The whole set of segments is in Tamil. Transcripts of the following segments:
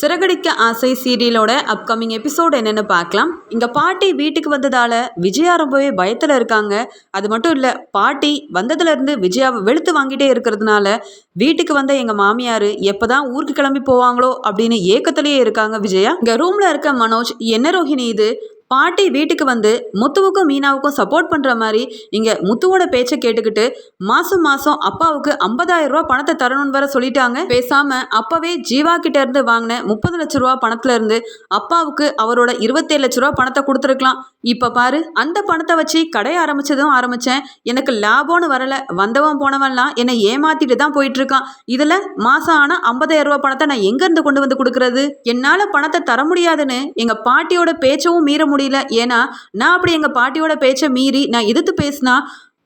சிறகடிக்க ஆசை சீரியலோட அப்கமிங் எபிசோட் என்னென்னு பார்க்கலாம். இங்கே பாட்டி வீட்டுக்கு வந்ததால் விஜயா ரொம்பவே பயத்தில் இருக்காங்க. அது மட்டும் இல்லை பாட்டி வந்ததுலேருந்து விஜயாவை வெளுத்து வாங்கிட்டே இருக்கிறதுனால வீட்டுக்கு வந்த எங்கள் மாமியார் எப்போ தான் ஊருக்கு கிளம்பி போவாங்களோ அப்படின்னு ஏக்கத்திலேயே இருக்காங்க விஜயா. இங்கே ரூமில் இருக்க மனோஜ் என்ன ரோஹிணி இது? பாட்டி வீட்டுக்கு வந்து முத்துவுக்கும் மீனாவுக்கும் சப்போர்ட் பண்ணுற மாதிரி இங்கே முத்துவோட பேச்சை கேட்டுக்கிட்டு மாதம் மாதம் அப்பாவுக்கு 50000 ரூபா பணத்தை தரணும்னு வர சொல்லிட்டாங்க. பேசாமல் அப்போவே ஜீவா கிட்ட இருந்து வாங்கின முப்பது லட்ச ரூபா பணத்துல இருந்து அப்பாவுக்கு அவரோட இருபத்தேழு லட்ச ரூபா பணத்தை கொடுத்துருக்கலாம். இப்போ பாரு அந்த பணத்தை வச்சு கடை ஆரம்பிச்சதும் ஆரம்பித்தேன் எனக்கு லாபம்னு வரல. வந்தவன் போனவன்லாம் என்னை ஏமாத்திட்டு தான் போயிட்டு இருக்கான் இதில் மாதம் ஆனால் 50000 ரூபா பணத்தை நான் எங்கேருந்து கொண்டு வந்து கொடுக்கறது? என்னால் பணத்தை தர முடியாதுன்னு எங்கள் பாட்டியோட பேச்சவும் மீற முடியும் முடியல. ஏன்னா நான் அப்படி எங்கள் பாட்டியோட பேச்சை மீறி நான் எதிர்த்து பேசினா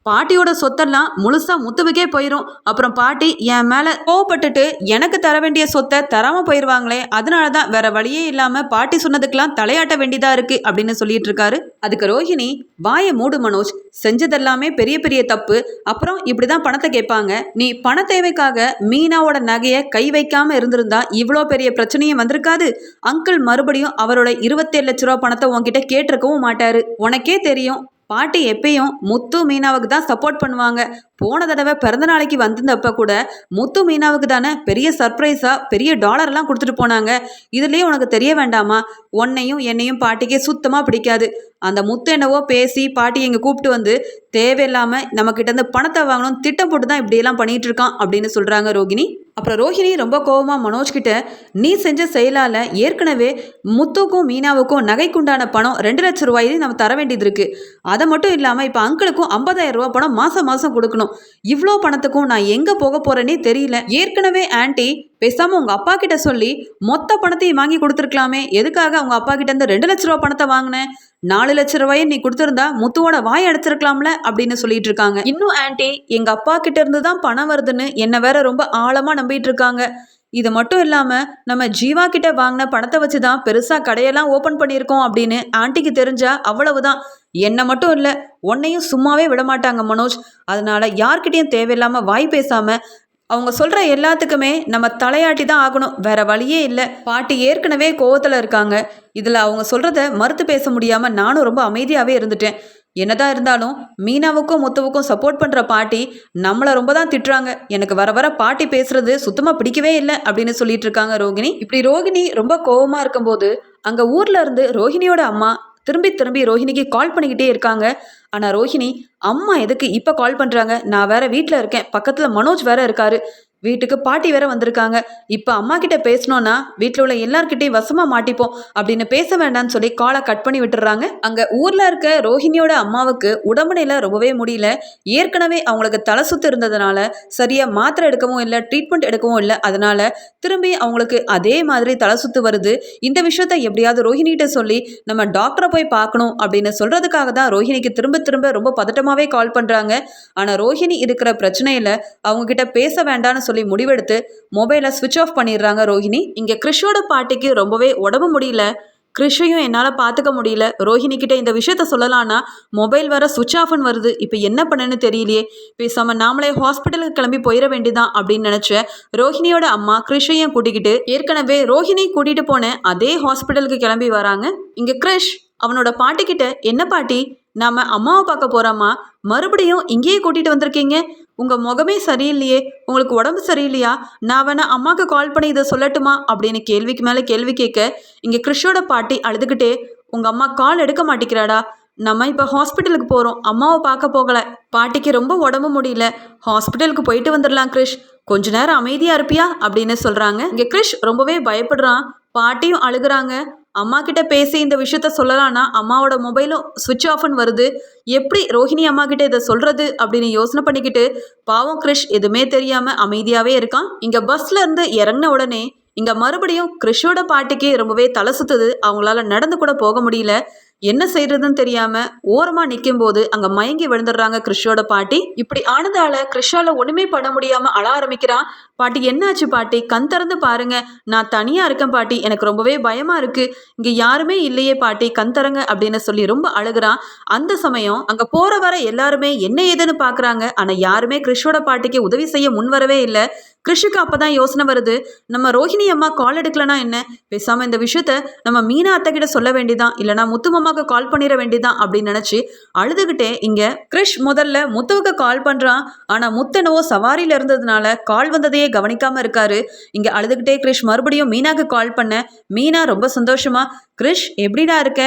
பாட்டியோட சொத்தெல்லாம் முழுசா முத்துவுக்கே போயிடும் அப்புறம் பாட்டி என் மேலே கோவப்பட்டுட்டு எனக்கு தர வேண்டிய சொத்தை தராமல் போயிடுவாங்களே அதனால தான் வேற வழியே இல்லாமல் பாட்டி சொன்னதுக்கெல்லாம் தலையாட்ட வேண்டியதாக இருக்கு அப்படின்னு சொல்லிட்டு இருக்காரு. அதுக்கு ரோஹிணி வாயை மூடு மனோஜ் செஞ்சதெல்லாமே பெரிய பெரிய தப்பு. அப்புறம் இப்படி தான் பணத்தை கேட்பாங்க. நீ பண தேவைக்காக மீனாவோட நகையை கை வைக்காம இருந்திருந்தா இவ்வளோ பெரிய பிரச்சனையும் வந்திருக்காது. அங்கிள் மறுபடியும் அவரோட இருபத்தேழு லட்ச ரூபா பணத்தை உன்கிட்ட கேட்டிருக்கவும் மாட்டாரு. உனக்கே தெரியும் பாட்டி எப்பயும் முத்து மீனாவுக்கு தான் சப்போர்ட் பண்ணுவாங்க. போன தடவை பிறந்த நாளைக்கு வந்திருந்தப்ப கூட முத்து மீனாவுக்கு தானே பெரிய சர்ப்ரைஸாக பெரிய டாலர்லாம் கொடுத்துட்டு போனாங்க. இதுலேயே உனக்கு தெரிய வேண்டாமா? உன்னையும் என்னையும் பாட்டிக்கே சுத்தமாக பிடிக்காது. அந்த முத்து என்னவோ பேசி பாட்டி எங்கே கூப்பிட்டு வந்து தேவையில்லாமல் நம்மக்கிட்ட இருந்து பணத்தை வாங்கணும் திட்டம் போட்டு தான் இப்படியெல்லாம் பண்ணிட்டு இருக்கான் அப்படின்னு சொல்கிறாங்க ரோகிணி. அப்புறம் ரோஹிணி ரொம்ப கோவமாக மனோஜ்கிட்ட நீ செஞ்ச செயலால் ஏற்கனவே முத்துக்கும் மீனாவுக்கும் நகைக்குண்டான பணம் ரெண்டு லட்ச ரூபாயை நம்ம தர வேண்டியது இருக்கு. அதை மட்டும் இல்லாமல் இப்போ அங்கிளுக்கும் 50000 ரூபாய் பணம் மாதம் மாதம் கொடுக்கணும். இவ்வளோ பணத்துக்கும் நான் எங்கே போக போகிறேனே தெரியல. ஏற்கனவே ஆன்ட்டி பேசாமல் உங்கள் அப்பா கிட்ட சொல்லி மொத்த பணத்தையும் வாங்கி கொடுத்துருக்கலாமே. எதுக்காக அவங்க அப்பா கிட்ட இருந்து ரெண்டு லட்ச ரூபா பணத்தை வாங்கினேன் நாலு லட்ச ரூபாயை நீ கொடுத்துருந்தா முத்துவோட வாய் அடைச்சிருக்கலாம்ல அப்படின்னு சொல்லிட்டு இருக்காங்க. இன்னும் ஆன்ட்டி எங்க அப்பா கிட்ட இருந்து தான் பணம் வருதுன்னு என்ன வேற ரொம்ப ஆழமா நம்பிட்டு இருக்காங்க. இது மட்டும் இல்லாமல் நம்ம ஜீவா கிட்ட வாங்கின பணத்தை வச்சு தான் பெருசாக கடையெல்லாம் ஓப்பன் பண்ணியிருக்கோம் அப்படின்னு ஆன்ட்டிக்கு தெரிஞ்சா அவ்வளவுதான். என்னை மட்டும் இல்லை உன்னையும் சும்மாவே விட மாட்டாங்க மனோஜ். அதனால யார்கிட்டையும் தேவையில்லாமல் வாய் பேசாமல் அவங்க சொல்கிற எல்லாத்துக்குமே நம்ம தலையாட்டி தான் ஆகணும். வேற வழியே இல்லை. பாட்டி ஏற்கனவே கோவத்தில் இருக்காங்க. இதில் அவங்க சொல்கிறத மறுத்து பேச முடியாமல் நானும் ரொம்ப அமைதியாகவே இருந்துட்டேன். என்னதான் இருந்தாலும் மீனாவுக்கும் முத்துவுக்கும் சப்போர்ட் பண்ணுற பாட்டி நம்மளை ரொம்ப தான் திட்டுறாங்க. எனக்கு வர வர பாட்டி பேசுறது சுத்தமாக பிடிக்கவே இல்லை அப்படின்னு சொல்லிட்டு இருக்காங்க ரோகிணி. இப்படி ரோகிணி ரொம்ப கோவமாக இருக்கும்போது அங்கே ஊரில் இருந்து ரோஹிணியோட அம்மா திரும்பி திரும்பி ரோஹிணிக்கு கால் பண்ணிக்கிட்டே இருக்காங்க. ஆனால் ரோஹிணி அம்மா எதுக்கு? இப்போ கால் பண்ணுறாங்க நான் வேற வீட்டில் இருக்கேன். பக்கத்தில் மனோஜ் வேற இருக்காரு. வீட்டுக்கு பாட்டி வேற வந்திருக்காங்க. இப்போ அம்மா கிட்ட பேசணும்னா வீட்டில் உள்ள எல்லார்கிட்டையும் வசமாக மாட்டிப்போம் அப்படின்னு பேச வேண்டாம்னு சொல்லி காலை கட் பண்ணி விட்டுறாங்க. அங்கே ஊரில் இருக்க ரோஹிணியோட அம்மாவுக்கு உடம்புநிலை ரொம்பவே முடியல. ஏற்கனவே அவங்களுக்கு தலை சுத்து இருந்ததுனால சரியாக மாத்திரை எடுக்கவும் இல்லை ட்ரீட்மெண்ட் எடுக்கவும் இல்லை. அதனால திரும்பி அவங்களுக்கு அதே மாதிரி தலை சுத்து வருது. இந்த விஷயத்த எப்படியாவது ரோஹிணிகிட்ட சொல்லி நம்ம டாக்டரை போய் பார்க்கணும் அப்படின்னு சொல்கிறதுக்காக தான் ரோஹிணிக்கு திரும்ப திரும்ப ரொம்ப பதட்டமாகவே கால் பண்ணுறாங்க ஆனால் ரோஹிணி இருக்கிற பிரச்சனையில் அவங்க கிட்ட பேச வேண்டாம்னு சொல்லி முடிவெடுத்து மொபைலை சுவிட்ச் ஆஃப் பண்ணிடுறாங்க ரோஹிணி. இங்கே கிறிஷோட பாட்டிக்கு ரொம்பவே உடம்பு முடியல. கிறிஷையும் என்னால் பார்த்துக்க முடியல. ரோஹிணி கிட்ட இந்த விஷயத்த சொல்லலான்னா மொபைல் வர சுவிட்ச் ஆஃப்னு வருது. இப்போ என்ன பண்ணேன்னு தெரியலையே. பேசாம நாமளே ஹாஸ்பிட்டலுக்கு கிளம்பி போயிட வேண்டிதான் அப்படின்னு நினச்ச ரோஹிணியோட அம்மா கிறிஷையும் கூட்டிக்கிட்டு ஏற்கனவே ரோஹிணி கூட்டிகிட்டு போன அதே ஹாஸ்பிட்டலுக்கு கிளம்பி வராங்க. இங்கே கிறிஷ் அவனோட பாட்டிக்கிட்ட என்ன பாட்டி? நாம அம்மாவை பார்க்க போறோமா? மறுபடியும் இங்கேயே கூட்டிட்டு வந்திருக்கீங்க. உங்கள் முகமே சரியில்லையே உங்களுக்கு உடம்பு சரியில்லையா? நான் வேணா அம்மாவுக்கு கால் பண்ணி இதை சொல்லட்டுமா? அப்படின்னு கேள்விக்கு மேலே கேள்வி கேட்க இங்கே கிறிஷோட பாட்டி அழுதுகிட்டே உங்கள் அம்மா கால் எடுக்க மாட்டேங்கிறாடா? நம்ம இப்போ ஹாஸ்பிட்டலுக்கு போகிறோம் அம்மாவை பார்க்க போகலை. பாட்டிக்கு ரொம்ப உடம்பு முடியல. ஹாஸ்பிட்டலுக்கு போயிட்டு வந்துடலாம் கிறிஷ் கொஞ்ச நேரம் அமைதியாக இருப்பியா? அப்படின்னு சொல்கிறாங்க இங்கே கிறிஷ் ரொம்பவே பயப்படுறான். பாட்டியும் அழுகிறாங்க. அம்மா கிட்ட பேசி இந்த விஷயத்த சொல்லலாம்னா அம்மாவோட மொபைலும் சுவிட்ச் ஆஃப்னு வருது. எப்படி ரோஹிணி அம்மா கிட்ட இதை சொல்றது அப்படின்னு யோசனை பண்ணிக்கிட்டு பாவம் கிருஷ் எதுவுமே தெரியாம அமைதியாவே இருக்கான். இங்க பஸ்ல இருந்து இறங்கின உடனே இங்க மறுபடியும் கிருஷோட பாட்டிக்கு ரொம்பவே தலை சுத்துது. அவங்களால நடந்து கூட போக முடியல. என்ன செய்யறதுன்னு தெரியாம ஓரமா நிற்கும் போது அங்க மயங்கி விழுந்துடுறாங்க கிறிஷோட பாட்டி. இப்படி ஆனதால கிறிஷால ஒண்ணுமே பண்ண முடியாம அழ ஆரம்பிக்கிறான் பாட்டி என்னாச்சு பாட்டி? கண் திறந்து பாருங்க. நான் தனியா இருக்கேன் பாட்டி. எனக்கு ரொம்பவே பயமா இருக்கு. இங்க யாருமே இல்லையே பாட்டி. கண் தரங்க அப்படின்னு சொல்லி ரொம்ப அழுகுறான் அந்த சமயம் அங்க போற வர எல்லாருமே என்ன ஏதுன்னு பாக்குறாங்க. ஆனா யாருமே கிறிஷோட பாட்டிக்கு உதவி செய்ய முன் வரவே இல்லை. கிருஷுக்கு அப்போ தான் யோசனை வருது நம்ம ரோஹிணி அம்மா கால் எடுக்கலனா என்ன? பேசாமல் இந்த விஷயத்த நம்ம மீனா அத்தை கிட்ட சொல்ல வேண்டிதான் இல்லைனா முத்து மாமாவுக்கு கால் பண்ணிட வேண்டிதான் அப்படின்னு நினச்சி அழுதுகிட்டே இங்கே கிருஷ் முதல்ல முத்துவுக்கு கால் பண்ணுறான் ஆனால் முத்தனவோ சவாரியில் இருந்ததுனால கால் வந்ததையே கவனிக்காமல் இருக்காரு. இங்கே அழுதுகிட்டே கிருஷ் மறுபடியும் மீனாக்கு கால் பண்ண மீனா ரொம்ப சந்தோஷமா? கிருஷ் எப்படிடா இருக்க?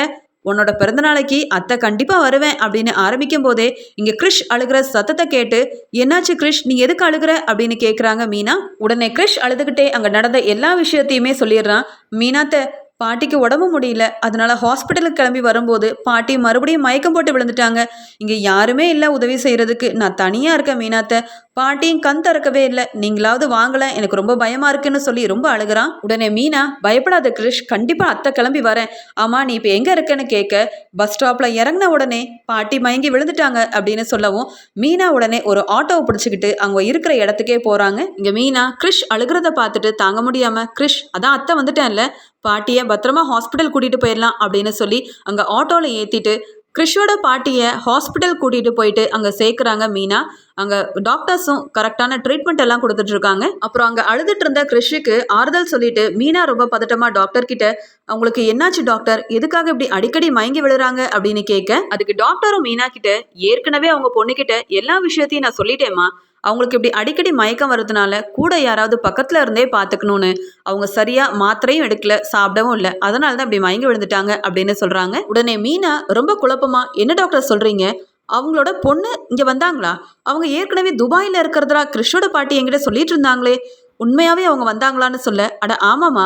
உன்னோட பிறந்த நாளைக்கு அத்தை கண்டிப்பாக வருவேன் அப்படின்னு ஆரம்பிக்கும் போதே இங்கே கிறிஷ் அழுகிற சத்தத்தை கேட்டு என்னாச்சு கிறிஷ் நீ எதுக்கு அழுகிற? அப்படின்னு கேட்குறாங்க மீனா. உடனே கிறிஷ் அழுதுகிட்டே அங்கே நடந்த எல்லா விஷயத்தையுமே சொல்லிடுறான். மீனாத்தை பாட்டிக்கு உடம்பு முடியல. அதனால ஹாஸ்பிட்டலுக்கு கிளம்பி வரும்போது பாட்டி மறுபடியும் மயக்கம் போட்டு விழுந்துட்டாங்க. இங்கே யாருமே இல்லை உதவி செய்கிறதுக்கு நான் தனியாக இருக்கேன் மீனாத்தை. பாட்டியும் கண் திறக்கவே இல்லை. நீங்களாவது வாங்கல எனக்கு ரொம்ப பயமா இருக்குன்னு சொல்லி ரொம்ப அழுகிறான். உடனே மீனா பயப்படாத கிரிஷ் கண்டிப்பாக அத்தை கிளம்பி வரேன். ஆமா நீ இப்போ எங்கே இருக்கேன்னு கேட்க பஸ் ஸ்டாப்பில் இறங்கின உடனே பாட்டி மயங்கி விழுந்துட்டாங்க அப்படின்னு சொல்லவும் மீனா உடனே ஒரு ஆட்டோவை பிடிச்சிக்கிட்டு அவங்க இருக்கிற இடத்துக்கே போகிறாங்க இங்கே மீனா கிரிஷ் அழுகிறத பார்த்துட்டு தாங்க முடியாமல் கிரிஷ் அதான் அத்தை வந்துட்டேன்ல பாட்டியை பத்திரமா ஹாஸ்பிட்டல் கூட்டிகிட்டு போயிடலாம் அப்படின்னு சொல்லி அங்கே ஆட்டோல ஏற்றிட்டு கிறிஷோட பாட்டியை ஹாஸ்பிட்டல் கூட்டிகிட்டு போயிட்டு அங்கே சேர்க்குறாங்க மீனா. அங்கே டாக்டர்ஸும் கரெக்டான ட்ரீட்மெண்ட் எல்லாம் கொடுத்துட்ருக்காங்க அப்புறம் அங்கே அழுதுட்டு இருந்த கிறிஷுக்கு ஆறுதல் சொல்லிட்டு மீனா ரொம்ப பதட்டமாக டாக்டர் கிட்ட அவங்களுக்கு என்னாச்சு டாக்டர்? எதுக்காக இப்படி அடிக்கடி மயங்கி விழுறாங்க? அப்படின்னு கேட்க அதுக்கு டாக்டரும் மீனா கிட்ட ஏற்கனவே அவங்க பொண்ணுக்கிட்ட எல்லா விஷயத்தையும் நான் சொல்லிட்டேம்மா. அவங்களுக்கு இப்படி அடிக்கடி மயக்கம் வர்றதுனால கூட யாராவது பக்கத்தில் இருந்தே பார்த்துக்கணும்னு அவங்க சரியாக மாத்திரையும் எடுக்கல சாப்பிடவும் இல்லை. அதனால தான் இப்படி மயங்கி விழுந்துட்டாங்க அப்படின்னு சொல்கிறாங்க உடனே மீனா ரொம்ப குழப்பமா என்ன டாக்டர் சொல்கிறீங்க அவங்களோட பொண்ணு இங்கே வந்தாங்களா? அவங்க ஏற்கனவே துபாயில் இருக்கிறதா கிறிஷோட பாட்டி என்கிட்ட சொல்லிட்டு இருந்தாங்களே. உண்மையாகவே அவங்க வந்தாங்களான்னு சொல்ல அட ஆமாம்மா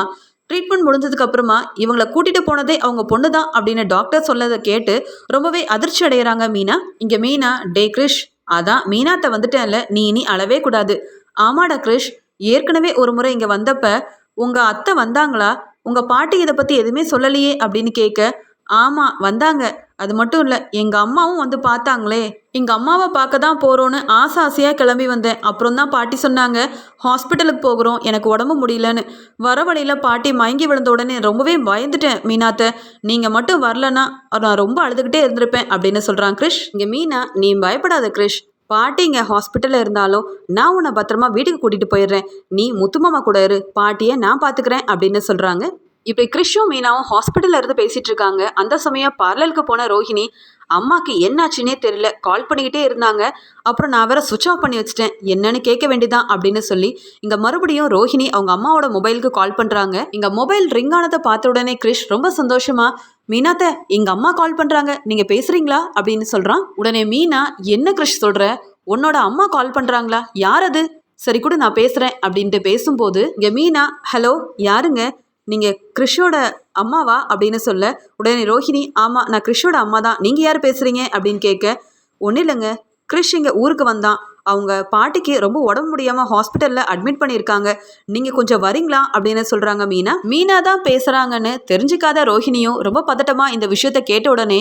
ட்ரீட்மெண்ட் முடிஞ்சதுக்கு அப்புறமா இவங்களை கூட்டிட்டு போனதே அவங்க பொண்ணு தான் அப்படின்னு டாக்டர் சொல்லதை கேட்டு ரொம்பவே அதிர்ச்சி அடைகிறாங்க மீனா. இங்கே மீனா டே கிரிஷ் அதான் மீனாத்த வந்துட்டேன்ல நீ இனி அளவே கூடாது. ஆமாடா கிருஷ் ஏற்கனவே ஒரு முறை இங்கே வந்தப்ப உங்கள் அத்தை வந்தாங்களா? உங்கள் பாட்டி இதை பற்றி எதுவுமே சொல்லலையே அப்படின்னு கேட்க ஆமாம் வந்தாங்க. அது மட்டும் இல்லை எங்கள் அம்மாவும் வந்து பார்த்தாங்களே. எங்கள் அம்மாவை பார்க்க தான் போகிறோன்னு ஆசை ஆசையாக கிளம்பி வந்தேன். அப்புறம் தான் பாட்டி சொன்னாங்க ஹாஸ்பிட்டலுக்கு போகிறோம். எனக்கு உடம்பு முடியலன்னு. வர வழியில் பாட்டி மயங்கி விழுந்த உடனே ரொம்பவே பயந்துட்டேன் மீனாத்தை. நீங்கள் மட்டும் வரலன்னா நான் ரொம்ப அழுதுகிட்டே இருந்திருப்பேன் அப்படின்னு சொல்கிறான் கிரிஷ். இங்கே மீனா நீ பயப்படாத கிரிஷ். பாட்டி இங்கே ஹாஸ்பிட்டலில் இருந்தாலும் நான் உன்னை பத்திரமா வீட்டுக்கு கூட்டிகிட்டு போயிடுறேன். நீ முத்துமாமா கூட இரு. பாட்டியை நான் பார்த்துக்கிறேன் அப்படின்னு சொல்கிறாங்க இப்படி கிறிஷும் மீனாவும் ஹாஸ்பிட்டலில் இருந்து பேசிகிட்டு இருக்காங்க. அந்த சமயம் பார்லருக்கு போன ரோஹிணி அம்மாக்கு என்னாச்சுன்னே தெரியல கால் பண்ணிக்கிட்டே இருந்தாங்க. அப்புறம் நான் வேற சுவிச் ஆஃப் பண்ணி வச்சுட்டேன். என்னன்னு கேட்க வேண்டியதான் அப்படின்னு சொல்லி இங்கே மறுபடியும் ரோஹிணி அவங்க அம்மாவோட மொபைலுக்கு கால் பண்ணுறாங்க இங்கே மொபைல் ரிங் ஆனதை பார்த்த உடனே கிரிஷ் ரொம்ப சந்தோஷமா மீனாத்த எங்கள் அம்மா கால் பண்ணுறாங்க நீங்கள் பேசுகிறீங்களா அப்படின்னு சொல்கிறான் உடனே மீனா என்ன கிரிஷ் சொல்கிற உன்னோட அம்மா கால் பண்ணுறாங்களா யார் அது? சரி கூட நான் பேசுகிறேன் அப்படின்ட்டு பேசும்போது இங்கே மீனா ஹலோ யாருங்க? நீங்கள் கிறிஷோட அம்மாவா அப்படின்னு சொல்ல உடனே ரோஹிணி ஆமாம் நான் கிறிஷோட அம்மா தான் நீங்கள் யார் பேசுகிறீங்க அப்படின்னு கேட்க ஒன்றும் இல்லைங்க. கிறிஷ் இங்கே ஊருக்கு வந்தான். அவங்க பாட்டிக்கு ரொம்ப உடம்பு முடியாமல் ஹாஸ்பிட்டலில் அட்மிட் பண்ணியிருக்காங்க. நீங்கள் கொஞ்சம் வரீங்களா? அப்படின்னு சொல்கிறாங்க மீனா. மீனா தான் பேசுகிறாங்கன்னு தெரிஞ்சுக்காத ரோஹிணியும் ரொம்ப பதட்டமாக இந்த விஷயத்த கேட்ட உடனே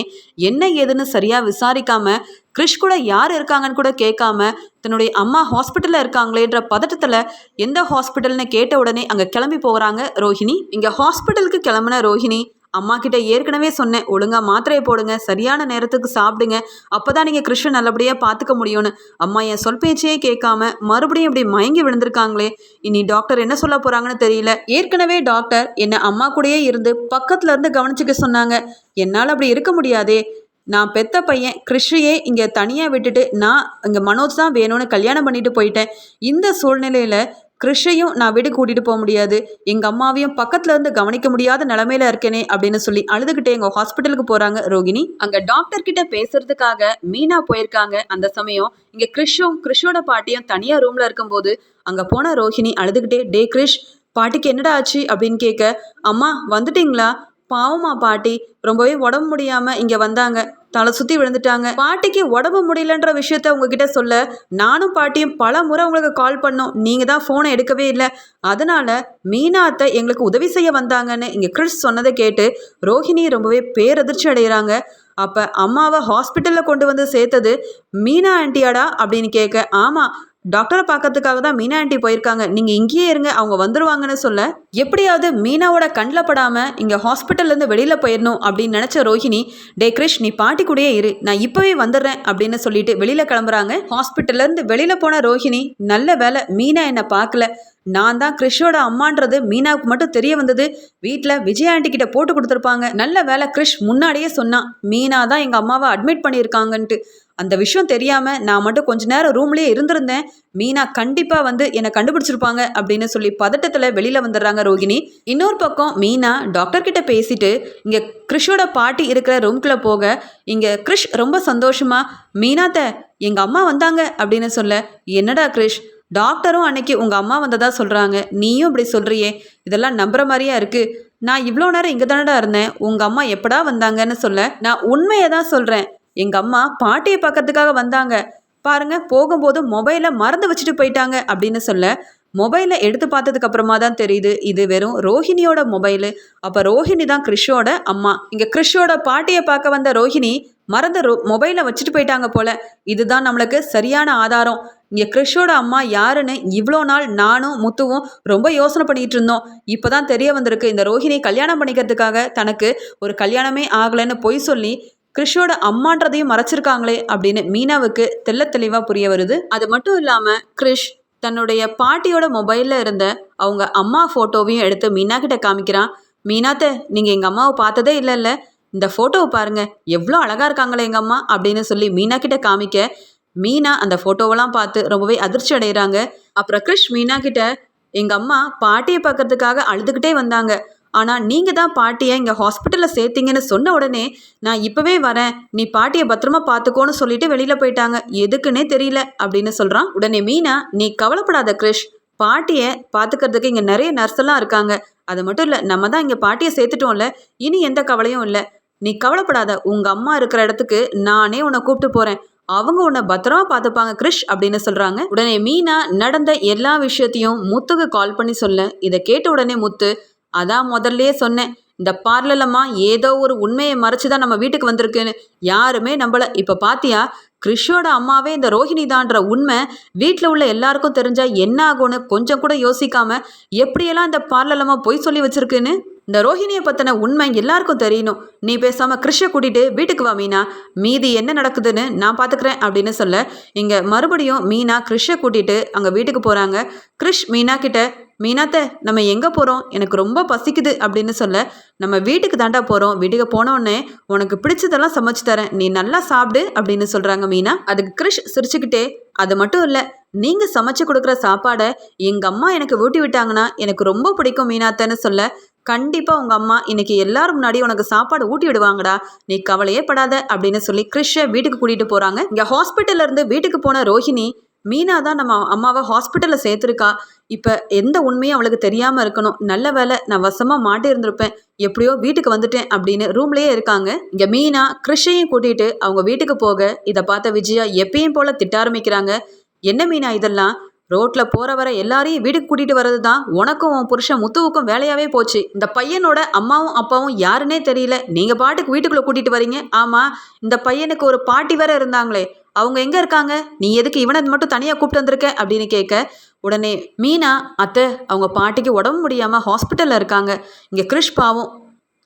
என்ன ஏதுன்னு சரியாக விசாரிக்காம கிறிஷ் கூட யார் இருக்காங்கன்னு கூட கேட்காம தன்னுடைய அம்மா ஹாஸ்பிட்டலில் இருக்காங்களேன்ற பதட்டத்தில் எந்த ஹாஸ்பிட்டல்னு கேட்ட உடனே அங்கே கிளம்பி போகிறாங்க ரோஹிணி. இங்கே ஹாஸ்பிட்டலுக்கு கிளம்புன ரோஹிணி அம்மா கிட்ட ஏற்கனவே சொன்னேன் ஒழுங்காக மாத்திரையை போடுங்க சரியான நேரத்துக்கு சாப்பிடுங்க. அப்போ தான் நீங்கள் கிருஷ்ணன் நல்லபடியாக பார்த்துக்க முடியும்னு. அம்மா என் சொல் பேச்சையே கேட்காம மறுபடியும் இப்படி மயங்கி விழுந்திருக்காங்களே. இனி டாக்டர் என்ன சொல்ல போகிறாங்கன்னு தெரியல. ஏற்கனவே டாக்டர் என்னை அம்மா கூடயே இருந்து பக்கத்துல இருந்து கவனிச்சுக்க சொன்னாங்க. என்னால் அப்படி இருக்க முடியாதே. நான் பெத்த பையன் கிருஷ்ணையே இங்கே தனியாக விட்டுட்டு நான் இங்கே மனோஜ் தான் வேணும்னு கல்யாணம் பண்ணிட்டு போயிட்டேன். இந்த சூழ்நிலையில் கிறிஷையும் நான் வீடு கூட்டிகிட்டு போக முடியாது. எங்கள் அம்மாவையும் பக்கத்தில் இருந்து கவனிக்க முடியாத நிலமையில இருக்கேனே அப்படின்னு சொல்லி அழுதுகிட்டே எங்கள் ஹாஸ்பிட்டலுக்கு போகிறாங்க ரோகிணி. அங்கே டாக்டர் கிட்ட பேசுறதுக்காக மீனா போயிருக்காங்க அந்த சமயம். இங்கே கிறிஷும் கிறிஷோட பாட்டியும் தனியாக ரூமில் இருக்கும்போது அங்கே போன ரோஹிணி அழுதுகிட்டே டே கிறிஷ் பாட்டிக்கு என்னடா ஆச்சு? அப்படின்னு கேட்க அம்மா வந்துட்டீங்களா? பாவமா பாட்டி. ரொம்பவே உடம்பு முடியாமல் இங்கே வந்தாங்க. தலை சுத்தி விழுந்துட்டாங்க. பாட்டிக்கு உடம்பு முடியலன்ற விஷயத்த உங்ககிட்ட சொல்ல நானும் பாட்டியும் பல முறை உங்களுக்கு கால் பண்ணோம். நீங்க தான் போனை எடுக்கவே இல்லை. அதனால மீனாத்தை எங்களுக்கு உதவி செய்ய வந்தாங்கன்னு இங்க கிறிஸ் சொன்னதை கேட்டு ரோஹிணி ரொம்பவே பேரதிர்ச்சி அடைகிறாங்க அப்போ அம்மாவை ஹாஸ்பிட்டலில் கொண்டு வந்து சேர்த்தது மீனா ஆண்டியாடா அப்படின்னு கேட்க ஆமாம் டாக்டரை பார்க்கறதுக்காக தான் மீனா ஆண்டி போயிருக்காங்க. நீங்கள் இங்கேயே இருங்க அவங்க வந்துருவாங்கன்னு சொல்ல. எப்படியாவது மீனாவோட கண்ணில் படாமல் இங்கே ஹாஸ்பிட்டல்லேருந்து வெளியில் போயிடணும் அப்படின்னு நினச்ச ரோஹிணி டே கிரிஷ் நீ பாட்டி கூடயே இரு. நான் இப்போவே வந்துடுறேன் அப்படின்னு சொல்லிட்டு வெளியில் கிளம்புறாங்க. ஹாஸ்பிட்டல்லேருந்து வெளியில் போன ரோஹிணி நல்ல வேலை மீனா என்னை பார்க்கல. நான் தான் கிறிஷோட அம்மான்றது மீனாவுக்கு மட்டும் தெரிய வந்தது. வீட்டில் விஜய் ஆண்டி கிட்ட போட்டு கொடுத்துருப்பாங்க. நல்ல வேலை கிறிஷ் முன்னாடியே சொன்னான் மீனா தான் எங்கள் அம்மாவை அட்மிட் பண்ணியிருக்காங்கன்ட்டு. அந்த விஷயம் தெரியாமல் நான் மட்டும் கொஞ்ச நேரம் ரூம்லேயே இருந்திருந்தேன். மீனா கண்டிப்பாக வந்து என்னை கண்டுபிடிச்சிருப்பாங்க அப்படின்னு சொல்லி பதட்டத்தில் வெளியில் வந்துடுறாங்க ரோகிணி. இன்னொரு பக்கம் மீனா டாக்டர் கிட்ட பேசிட்டு இங்கே கிறிஷோட பாட்டி இருக்கிற ரூம்குள்ளே போக இங்கே கிறிஷ் ரொம்ப சந்தோஷமா மீனாத்த எங்கள் அம்மா வந்தாங்க அப்படின்னு சொல்ல என்னடா கிறிஷ் டாக்டரும் அன்னைக்கு உங்கள் அம்மா வந்ததா சொல்கிறாங்க நீயும் இப்படி சொல்கிறியே இதெல்லாம் நம்புற மாதிரியா இருக்குது நான் இவ்வளோ நேரம் இங்கே தானடா இருந்தேன். உங்கள் அம்மா எப்படா வந்தாங்கன்னு சொல்ல நான் உண்மையை தான் சொல்கிறேன் எங்கள் அம்மா பாட்டியை பார்க்கறதுக்காக வந்தாங்க. பாருங்க போகும்போது மொபைலை மறந்து வச்சுட்டு போயிட்டாங்க அப்படின்னு சொல்ல மொபைலை எடுத்து பார்த்ததுக்கு அப்புறமா தான் தெரியுது இது வெறும் ரோஹிணியோட மொபைலு. அப்போ ரோஹிணி தான் கிறிஷோட அம்மா. இங்கே கிறிஷோட பாட்டியை பார்க்க வந்த ரோஹிணி மறந்து ரோ மொபைலை வச்சுட்டு போயிட்டாங்க போல. இதுதான் நம்மளுக்கு சரியான ஆதாரம். இங்கே கிறிஷோட அம்மா யாருன்னு இவ்வளோ நாள் நானும் முத்துவும் ரொம்ப யோசனை பண்ணிட்டு இருந்தோம். இப்போ தான் தெரிய வந்திருக்கு இந்த ரோஹிணி கல்யாணம் பண்ணிக்கிறதுக்காக தனக்கு ஒரு கல்யாணமே ஆகலைன்னு பொய் சொல்லி கிறிஷோட அம்மான்றதையும் மறைச்சிருக்காங்களே அப்படின்னு மீனாவுக்கு தெள்ள தெளிவாக புரிய வருது. அது மட்டும் இல்லாமல் கிறிஷ் தன்னுடைய பாட்டியோட மொபைலில் இருந்த அவங்க அம்மா ஃபோட்டோவையும் எடுத்து மீனா கிட்ட காமிக்கிறான். மீனாத்த நீங்கள் எங்கள் அம்மாவை பார்த்ததே இல்லைல்ல. இந்த ஃபோட்டோவை பாருங்க எவ்வளோ அழகாக இருக்காங்களே எங்கள் அம்மா அப்படின்னு சொல்லி மீனா கிட்ட காமிக்க மீனா அந்த ஃபோட்டோவெல்லாம் பார்த்து ரொம்பவே அதிர்ச்சி அடைகிறாங்க அப்புறம் கிருஷ் மீனா கிட்ட எங்கள் அம்மா பாட்டியை பார்க்கறதுக்காக அழுதுகிட்டே வந்தாங்க. ஆனால் நீங்கள் தான் பாட்டியை இங்கே ஹாஸ்பிட்டலில் சேர்த்தீங்கன்னு சொன்ன உடனே நான் இப்போவே வரேன். நீ பாட்டியை பத்திரமா பார்த்துக்கோன்னு சொல்லிட்டு வெளியில் போயிட்டாங்க. எதுக்குன்னே தெரியல அப்படின்னு சொல்கிறான் உடனே மீனா நீ கவலைப்படாத கிருஷ். பாட்டியை பார்த்துக்கிறதுக்கு இங்கே நிறைய நர்ஸெல்லாம் இருக்காங்க. அது மட்டும் இல்லை நம்ம தான் இங்கே பாட்டியை சேர்த்துட்டோம்ல. இனி எந்த கவலையும் இல்லை. நீ கவலைப்படாத. உங்கள் அம்மா இருக்கிற இடத்துக்கு நானே உன்னை கூப்பிட்டு போகிறேன் அவங்க உன்னை பத்திரமா பார்த்துப்பாங்க கிரிஷ் அப்படின்னு சொல்கிறாங்க உடனே மீனா நடந்த எல்லா விஷயத்தையும் முத்துக்கு கால் பண்ணி சொல்ல. இதை கேட்ட உடனே முத்து அதான் முதல்லயே சொன்னேன். இந்த பார்லலம்மா ஏதோ ஒரு உண்மையை மறைச்சு தான் நம்ம வீட்டுக்கு வந்திருக்குன்னு. யாருமே நம்பல. இப்போ பாத்தியா கிறிஷோட அம்மாவே இந்த ரோஹிணி தான்ற உண்மை வீட்டில் உள்ள எல்லாருக்கும் தெரிஞ்சா என்ன ஆகும்னு கொஞ்சம் கூட யோசிக்காம எப்படியெல்லாம் இந்த பார்லலம்மா பொய் சொல்லி வச்சிருக்குன்னு? இந்த ரோஹிணியை பற்றின உண்மை எல்லாருக்கும் தெரியணும். நீ பேசாமல் கிறிஷை கூட்டிகிட்டு வீட்டுக்கு வா மீனா. மீதி என்ன நடக்குதுன்னு நான் பார்த்துக்கிறேன் அப்படின்னு சொல்ல இங்கே மறுபடியும் மீனா கிறிஷை கூட்டிகிட்டு அங்கே வீட்டுக்கு போகிறாங்க கிறிஷ் மீனா கிட்ட மீனாத்த நம்ம எங்கே போகிறோம் எனக்கு ரொம்ப பசிக்குது அப்படின்னு சொல்ல நம்ம வீட்டுக்கு தாண்டா போகிறோம் வீட்டுக்கு போனோடனே உனக்கு பிடிச்சதெல்லாம் சமைச்சு தரேன். நீ நல்லா சாப்பிடு அப்படின்னு சொல்கிறாங்க மீனா. அதுக்கு கிறிஷ் சிரிச்சுக்கிட்டே அது மட்டும் இல்லை நீங்கள் சமைச்சு கொடுக்குற சாப்பாடை எங்கள் அம்மா எனக்கு ஊட்டி விட்டாங்கன்னா எனக்கு ரொம்ப பிடிக்கும் மீனாத்தன்னு சொல்ல கண்டிப்பாக உங்கள் அம்மா இன்னைக்கு எல்லாரும் முன்னாடி உனக்கு சாப்பாடு ஊட்டி விடுவாங்கடா. நீ கவலையே படாத அப்படின்னு சொல்லி கிறிஷை வீட்டுக்கு கூட்டிகிட்டு போகிறாங்க இங்கே ஹாஸ்பிட்டல்ல இருந்து வீட்டுக்கு போன ரோஹிணி மீனா தான் நம்ம அம்மாவை ஹாஸ்பிட்டலில் சேர்த்துருக்கா. இப்போ எந்த உண்மையும் அவளுக்கு தெரியாமல் இருக்கணும். நல்ல வேலை நான் வசமாக மாட்டி இருந்திருப்பேன். எப்படியோ வீட்டுக்கு வந்துட்டேன் அப்படின்னு ரூம்லேயே இருக்காங்க. இங்கே மீனா கிறிஷையும் கூட்டிகிட்டு அவங்க வீட்டுக்கு போக இதை பார்த்த விஜயா எப்பயும் போல் திட்ட ஆரம்பிக்கிறாங்க. என்ன மீனா இதெல்லாம்? ரோட்ல போற வர எல்லாரையும் வீட்டுக்கு கூட்டிட்டு வர்றது தான் உனக்கும் உன் புருஷன் முத்துவுக்கும் வேலையாவே போச்சு. இந்த பையனோட அம்மாவும் அப்பாவும் யாருன்னே தெரியல. நீங்க பாட்டுக்கு வீட்டுக்குள்ள கூட்டிட்டு வரீங்க. ஆமா இந்த பையனுக்கு ஒரு பாட்டி வேற இருந்தாங்களே. அவங்க எங்க இருக்காங்க? நீ எதுக்கு இவனை மட்டும் தனியா கூப்பிட்டு வந்திருக்க? அப்படின்னு கேட்க உடனே மீனா அத்தை அவங்க பாட்டிக்கு உடம்பு முடியாம ஹாஸ்பிட்டல்ல இருக்காங்க. இங்க கிருஷ்பாவும் பாவம்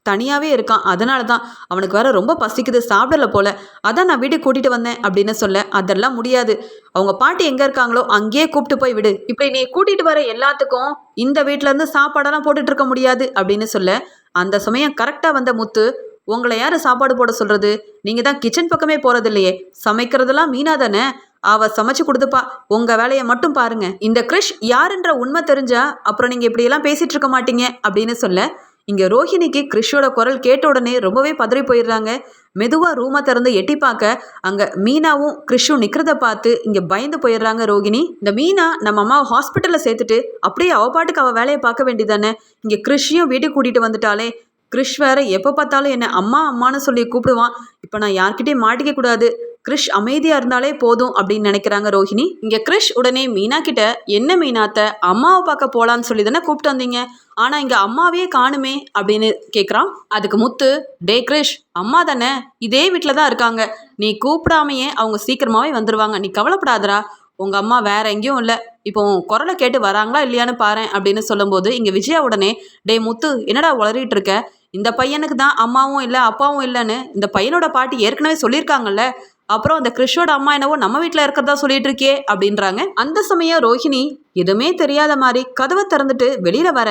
தனியாகவே இருக்கான். அதனால தான் அவனுக்கு வேற ரொம்ப பசிக்குது சாப்பிடல போல. அதான் நான் வீட்டுக்கு கூட்டிகிட்டு வந்தேன் அப்படின்னு சொல்ல அதெல்லாம் முடியாது. அவங்க பாட்டி எங்கே இருக்காங்களோ அங்கேயே கூப்பிட்டு போய் விடு. இப்படி நீ கூட்டிகிட்டு வர எல்லாத்துக்கும் இந்த வீட்டிலேருந்து சாப்பாடெல்லாம் போட்டுட்டு இருக்க முடியாது அப்படின்னு சொல்ல அந்த சமயம் கரெக்டாக வந்த முத்து உங்களை யார் சாப்பாடு போட சொல்கிறது நீங்கள் தான் கிச்சன் பக்கமே போகிறது இல்லையே. சமைக்கிறதெல்லாம் மீனா தானே? அவ சமைச்சு கொடுத்துப்பா. உங்க வேலையை மட்டும் பாருங்க. இந்த கிறிஷ் யாருன்ற உண்மை தெரிஞ்சா அப்புறம் நீங்க இப்படியெல்லாம் பேசிட்டு இருக்க மாட்டீங்க அப்படின்னு சொல்ல இங்கே ரோஹிணிக்கு கிறிஷோட குரல் கேட்ட உடனே ரொம்பவே பதறி போயிடுறாங்க. மெதுவாக ரூமை திறந்து எட்டி பார்க்க அங்கே மீனாவும் கிறிஷும் நிற்கிறத பார்த்து இங்கே பயந்து போயிடுறாங்க ரோகிணி இந்த மீனா நம்ம அம்மாவை ஹாஸ்பிட்டலில் சேர்த்துட்டு அப்படியே அவ பாட்டுக்கு அவள் வேலையை பார்க்க வேண்டியதானே இங்கே கிறிஷையும் வீட்டுக்கு கூட்டிகிட்டு வந்துட்டாலே கிறிஷ் வேற எப்போ பார்த்தாலும் என்னை அம்மா அம்மான்னு சொல்லி கூப்பிடுவான். இப்போ நான் யார்கிட்டயும் மாட்டிக்க கூடாது. கிறிஷ் அமைதியாக இருந்தாலே போதும் அப்படின்னு நினைக்கிறாங்க ரோஹிணி. இங்கே கிறிஷ் உடனே மீனா கிட்ட என்ன மீனாத்த அம்மாவை பார்க்க போகலான்னு சொல்லி தானே கூப்பிட்டு வந்தீங்க? ஆனால் இங்கே அம்மாவே காணுமே அப்படின்னு கேட்குறான் அதுக்கு முத்து டே கிரிஷ் அம்மா தானே இதே வீட்டில் தான் இருக்காங்க. நீ கூப்பிடாமையே அவங்க சீக்கிரமாகவே வந்துடுவாங்க நீ கவலைப்படாதடா. உங்கள் அம்மா வேற எங்கேயும் இல்லை. இப்போ குரலை கேட்டு வராங்களா இல்லையான்னு பாரேன் அப்படின்னு சொல்லும்போது இங்கே விஜயா உடனே டே முத்து என்னடா உளறிட்டு இருக்க? இந்த பையனுக்கு தான் அம்மாவும் இல்லை அப்பாவும் இல்லைன்னு இந்த பையனோட பாட்டி ஏற்கனவே சொல்லியிருக்காங்கல்ல. அப்புறம் அந்த கிறிஷோட அம்மா என்னவோ நம்ம வீட்டில் இருக்கிறதா சொல்லிட்டு இருக்கே அப்படின்றாங்க. அந்த சமயம் ரோஹிணி எதுவுமே தெரியாத மாதிரி கதவை திறந்துட்டு வெளியில வர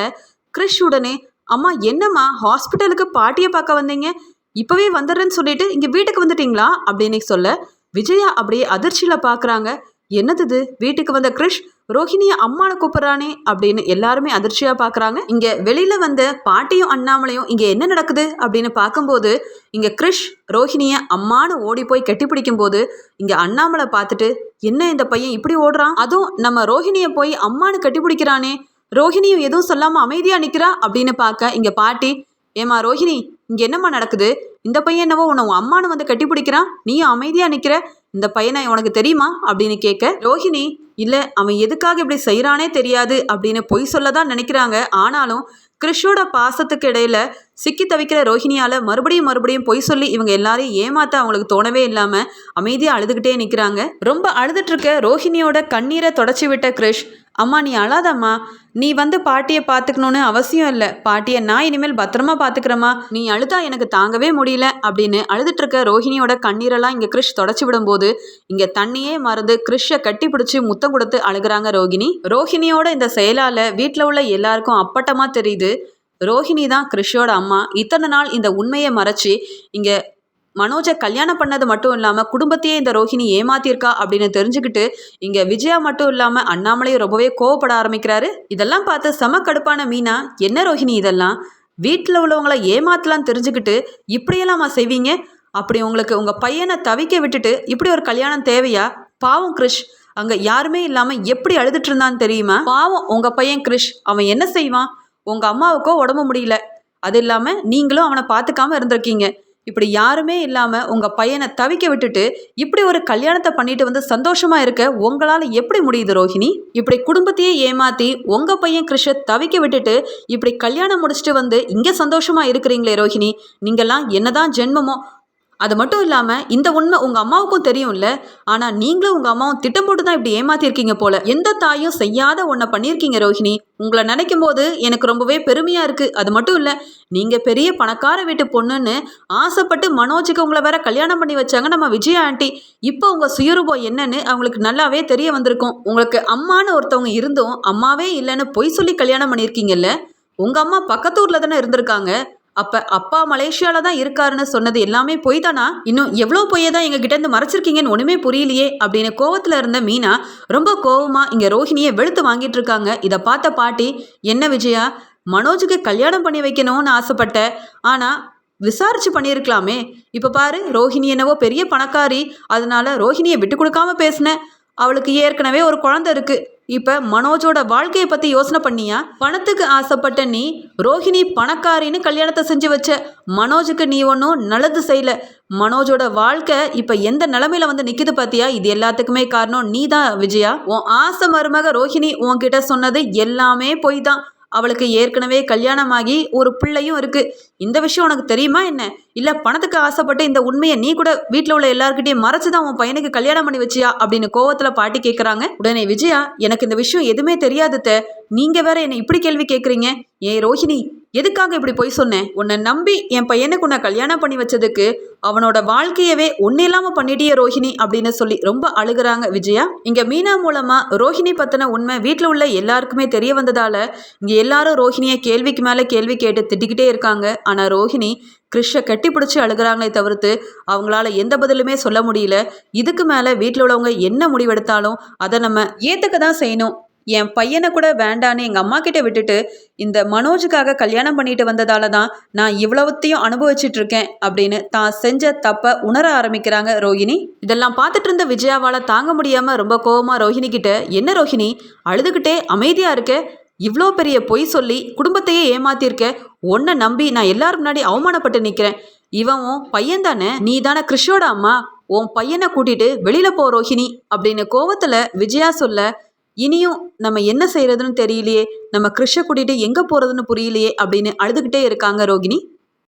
கிறிஷ் உடனே அம்மா என்னம்மா ஹாஸ்பிட்டலுக்கு பாட்டியை பார்க்க வந்தீங்க? இப்போவே வந்துடுறேன்னு சொல்லிட்டு இங்கே வீட்டுக்கு வந்துட்டீங்களா? அப்படின்னு சொல்ல விஜயா அப்படியே அதிர்ச்சியில் பார்க்குறாங்க என்னது வீட்டுக்கு வந்த கிருஷ் ரோஹிணிய அம்மானை கூப்பிட்றானே அப்படின்னு எல்லாருமே அதிர்ச்சியாக பார்க்குறாங்க இங்கே வெளியில் வந்த பாட்டியும் அண்ணாமலையும் இங்கே என்ன நடக்குது அப்படின்னு பார்க்கும்போது இங்கே கிருஷ் ரோஹிணியை அம்மானு ஓடி போய் கட்டி பிடிக்கும்போது இங்கே அண்ணாமலை பார்த்துட்டு என்ன இந்த பையன் இப்படி ஓடுறான்? அதுவும் நம்ம ரோஹிணியை போய் அம்மானு கட்டி பிடிக்கிறானே ரோஹிணியும் எதுவும் சொல்லாமல் அமைதியாக நிற்கிறா அப்படின்னு பார்க்க இங்கே பாட்டி ஏமா ரோஹிணி இங்கே என்னம்மா நடக்குது? இந்த பையன் என்னவோ உன்னை உன் அம்மானு வந்து கட்டி பிடிக்கிறான் நீயும் அமைதியாக நிற்கிற இந்த பையனை உனக்கு தெரியுமா? அப்படின்னு கேட்க ரோஹிணி இல்லை அவன் எதுக்காக இப்படி செய்கிறானே தெரியாது அப்படின்னு பொய் சொல்ல தான் நினைக்கிறாங்க. ஆனாலும் கிறிஷோட பாசத்துக்கு இடையில சிக்கி தவிக்கிற ரோஹிணியால் மறுபடியும் மறுபடியும் பொய் சொல்லி இவங்க எல்லாரையும் ஏமாத்த அவங்களுக்கு தோணவே இல்லாமல் அமைதியாக அழுதுகிட்டே நிற்கிறாங்க ரொம்ப அழுதுட்டு இருக்க ரோஹிணியோட கண்ணீரை தொடச்சி விட்ட கிரிஷ் அம்மா நீ அழாதம்மா. நீ வந்து பாட்டியை பார்த்துக்கணுன்னு அவசியம் இல்லை. பாட்டியை நான் இனிமேல் பத்திரமா பார்த்துக்கிறம்மா. நீ அழுதா எனக்கு தாங்கவே முடியல. அப்படின்னு அழுதுட்டு இருக்க ரோஹிணியோட கண்ணீரெல்லாம் இங்கே கிறிஷ் தொடச்சி விடும்போது இங்கே தண்ணியே மறந்து கிறிஷை கட்டி பிடிச்சி முத்தம் கொடுத்து அழுகுறாங்க ரோகிணி ரோஹிணியோட இந்த செயலால் வீட்டில் உள்ள எல்லாருக்கும் அப்பட்டமாக தெரியுது ரோஹிணி தான் கிறிஷோட அம்மா. இத்தனை நாள் இந்த உண்மையை மறைச்சி இங்கே மனோஜை கல்யாணம் பண்ணது மட்டும் இல்லாமல் குடும்பத்தையே இந்த ரோஹிணி ஏமாத்தியிருக்கா அப்படின்னு தெரிஞ்சுக்கிட்டு இங்கே விஜயா மட்டும் இல்லாமல் அண்ணாமலையும் ரொம்பவே கோவப்பட ஆரம்பிக்கிறாரு. இதெல்லாம் பார்த்து செம கடுப்பான மீனா என்ன ரோஹிணி இதெல்லாம்? வீட்டில் உள்ளவங்கள ஏமாத்தலாம் தெரிஞ்சுக்கிட்டு இப்படியெல்லாமா செய்வீங்க? அப்படி உங்களுக்கு உங்கள் பையனை தவிக்க விட்டுட்டு இப்படி ஒரு கல்யாணம் தேவையா? பாவம் கிறிஷ் அங்கே யாருமே இல்லாமல் எப்படி அழுதுட்டு இருந்தான்னு தெரியுமா? பாவம் உங்கள் பையன் கிறிஷ் அவன் என்ன செய்வான்? உங்கள் அம்மாவுக்கோ உடம்பு முடியல. அது இல்லாமல் நீங்களும் அவனை பார்த்துக்காம இருந்திருக்கீங்க. இப்படி யாருமே இல்லாமல் உங்கள் பையனை தவிக்க விட்டுட்டு இப்படி ஒரு கல்யாணத்தை பண்ணிட்டு வந்து சந்தோஷமா இருக்க உங்களால் எப்படி முடியுது ரோஹிணி? இப்படி குடும்பத்தையே ஏமாத்தி உங்கள் பையன் கிருஷ தவிக்க விட்டுட்டு இப்படி கல்யாணம் முடிச்சுட்டு வந்து இங்கே சந்தோஷமா இருக்கிறீங்களே ரோஹிணி? நீங்கள்லாம் என்னதான் ஜென்மமோ அது மட்டும் இல்லாமல் இந்த உண்மை உங்கள் அம்மாவுக்கும் தெரியும்ல. ஆனால் நீங்களும் உங்கள் அம்மாவும் திட்டம் போட்டு தான் இப்படி ஏமாத்திருக்கீங்க போல. எந்த தாயும் செய்யாத ஒன்றை பண்ணியிருக்கீங்க ரோஹிணி. உங்களை நினைக்கும் போது எனக்கு ரொம்பவே பெருமையாக இருக்குது அது மட்டும் இல்லை நீங்கள் பெரிய பணக்கார வீட்டு பொண்ணுன்னு ஆசைப்பட்டு மனோஜுக்கு உங்களை வேற கல்யாணம் பண்ணி வச்சாங்க நம்ம விஜயா ஆண்டி. இப்போ உங்கள் சுயரூபம் என்னன்னு அவங்களுக்கு நல்லாவே தெரிய வந்திருக்கும். உங்களுக்கு அம்மான்னு ஒருத்தவங்க இருந்தும் அம்மாவே இல்லைன்னு பொய் சொல்லி கல்யாணம் பண்ணியிருக்கீங்கல்ல உங்கள் அம்மா பக்கத்து ஊரில் தானே இருந்திருக்காங்க. அப்ப அப்பா மலேசியால தான் இருக்காருன்னு சொன்னது எல்லாமே பொய் தானா? இன்னும் எவ்வளோ பொய்யை தான் எங்க கிட்ட இருந்து மறைச்சிருக்கீங்கன்னு ஒண்ணுமே புரியலையே அப்படின்னு கோவத்துல இருந்த மீனா ரொம்ப கோவமா இங்க ரோஹிணியை வெளுத்து வாங்கிட்டு இருக்காங்க. இதை பார்த்த பாட்டி என்ன விஜயா மனோஜுக்கு கல்யாணம் பண்ணி வைக்கணும்னு ஆசைப்பட்ட ஆனா விசாரிச்சு பண்ணியிருக்கலாமே. இப்போ பாரு ரோஹிணி என்னவோ பெரிய பணக்காரி அதனால ரோஹிணியை விட்டு கொடுக்காம பேசினேன் அவளுக்கு ஏற்கனவே ஒரு குழந்தை இருக்கு. இப்போ மனோஜோட வாழ்க்கையை பற்றி யோசனை பண்ணியா? பணத்துக்கு ஆசைப்பட்ட நீ ரோஹிணி பணக்காரின்னு கல்யாணத்தை செஞ்சு வச்ச. மனோஜுக்கு நீ ஒன்றும் நல்லது செய்யல. மனோஜோட வாழ்க்கை இப்போ எந்த நிலமையில வந்து நிற்கிது பார்த்தியா இது எல்லாத்துக்குமே காரணம் நீ தான் விஜயா. உன் ஆசை மருமக ரோஹிணி உன்கிட்ட சொன்னது எல்லாமே பொய் தான் அவளுக்கு ஏற்கனவே கல்யாணமாகி ஒரு பிள்ளையும் இருக்கு. இந்த விஷயம் உனக்கு தெரியுமா என்ன? இல்லை பணத்துக்கு ஆசைப்பட்டு இந்த உண்மையை நீ கூட வீட்டில் உள்ள எல்லாருக்கிட்டையும் மறைச்சு தான் உன் பையனுக்கு கல்யாணம் பண்ணி வச்சியா? அப்படின்னு கோவத்தில் பாட்டி கேட்குறாங்க உடனே விஜயா எனக்கு இந்த விஷயம் எதுவுமே தெரியாதுத்த நீங்கள் நீங்க வேற என்னை இப்படி கேள்வி கேட்குறீங்க ஏ ரோஹிணி எதுக்காக இப்படி போய் சொன்னேன் உன்னை நம்பி என் பையனுக்கு உன்னை கல்யாணம் பண்ணி வச்சதுக்கு அவனோட வாழ்க்கையவே ஒன்னு இல்லாம பண்ணிட்டிய ரோஹிணி அப்படின்னு சொல்லி ரொம்ப அழுகுறாங்க விஜயா. இங்க மீனா மூலமா ரோஹிணி பத்தின உண்மை வீட்டில் உள்ள எல்லாருக்குமே தெரிய வந்ததால இங்க எல்லாரும் ரோஹிணியை கேள்விக்கு மேல கேள்வி கேட்டு திட்டிக்கிட்டே இருக்காங்க. ஆனால் ரோஹிணி கிறிஷை கட்டி பிடிச்சி அழுகிறாங்களே தவிர்த்து அவங்களால எந்த பதிலுமே சொல்ல முடியல. இதுக்கு மேலே வீட்டில் உள்ளவங்க என்ன முடிவெடுத்தாலும் அதை நம்ம ஏற்றுக்க தான் செய்யணும். என் பையனை கூட வேண்டான்னு எங்கள் அம்மா கிட்ட விட்டுட்டு இந்த மனோஜுக்காக கல்யாணம் பண்ணிட்டு வந்ததால தான் நான் இவ்வளவுத்தையும் அனுபவிச்சுட்டு இருக்கேன் அப்படின்னு தான் செஞ்ச தப்பை உணர ஆரம்பிக்கிறாங்க ரோஹிணி. இதெல்லாம் பார்த்துட்டு இருந்த விஜயாவால் தாங்க முடியாமல் ரொம்ப கோவமாக ரோஹிணி கிட்ட என்ன ரோஹிணி? அழுதுகிட்டே அமைதியாக இருக்க? இவ்வளோ பெரிய பொய் சொல்லி குடும்பத்தையே ஏமாத்திருக்க? உன்னை நம்பி நான் எல்லாரும் முன்னாடி அவமானப்பட்டு நிற்கிறேன் இவன் உன் பையன் தானே? நீ தானே கிறிஷோட அம்மா? உன் பையனை கூட்டிட்டு வெளியில போ ரோஹிணி. அப்படின்னு கோவத்துல விஜயா சொல்ல இனியும் நம்ம என்ன செய்யறதுன்னு தெரியலையே. நம்ம கிறிஷ கூட்டிட்டு எங்க போறதுன்னு புரியலையே அப்படின்னு அழுதுகிட்டே இருக்காங்க ரோகிணி